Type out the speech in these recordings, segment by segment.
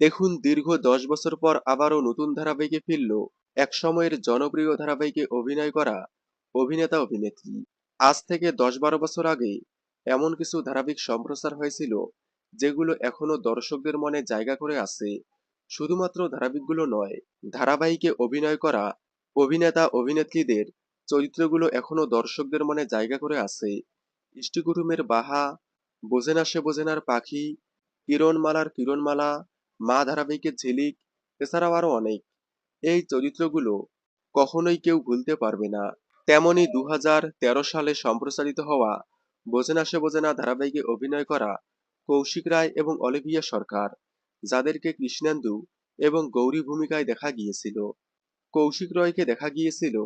দেখুন, দীর্ঘ দশ বছর পর আবারও নতুন ধারাবাহিকে ফিরল এক সময়ের জনপ্রিয় ধারাবাহিকে অভিনয় করা অভিনেতা অভিনেত্রী। আজ থেকে দশ বারো বছর আগে এমন কিছু ধারাবাহিক সম্প্রচার হয়েছিল যেগুলো এখনও দর্শকদের মনে জায়গা করে আছে। শুধুমাত্র ধারাবাহিকগুলো নয়, ধারাবাহিকে অভিনয় করা অভিনেতা অভিনেত্রীদের চরিত্রগুলো এখনও দর্শকদের মনে জায়গা করে আছে। ইষ্টিকুটুমের বাহা বোঝেনা সে বোঝেনার পাখি, কিরণমালার কিরণমালা মা ধারাবাহিকের ঝিলিক, এছাড়াও আরও অনেক। এই চরিত্রগুলো কখনোই কেউ ভুলতে পারবে না। তেমনি দু সালে সম্প্রচারিত হওয়া বোঝেনা সে বোঝেনা ধারাবাহিকে অভিনয় করা কৌশিক রায় এবং অলিভিয়া সরকার, যাদেরকে কৃষ্ণেন্দু এবং গৌরী ভূমিকায় দেখা গিয়েছিল। কৌশিক রয়কে দেখা গিয়েছিল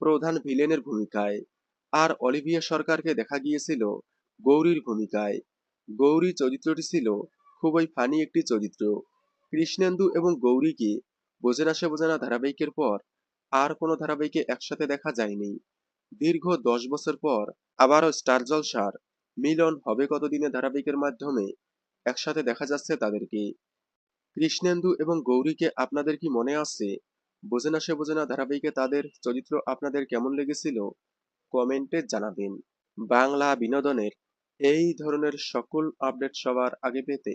প্রধান ভিলেনের ভূমিকায়, আর অলিভিয়া সরকারকে দেখা গিয়েছিল গৌরীর ভূমিকায়। গৌরী চরিত্রটি ছিল খুবই ফানি একটি চরিত্র। কৃষ্ণেন্দু এবং গৌরীকে বোঝেনা সে বোঝেনা ধারাবাহিকের পর আর কোনো ধারাবাহিকে একসাথে দেখা যায়নি। দীর্ঘ দশ বছর পর আবারও স্টার জলসার মিলন হবে কতদিনে ধারাবাহিকের মাধ্যমে একসাথে দেখা যাচ্ছে তাদেরকে। কৃষ্ণেন্দু এবং গৌরীকে আপনাদের কি মনে আছে? বোঝে না সে বোঝে না ধারাবাহিকে তাদের চরিত্র আপনাদের কেমন লেগেছিল? কমেন্টে জানাবেন। বাংলা বিনোদনের এই ধরনের সকল আপডেট সবার আগে পেতে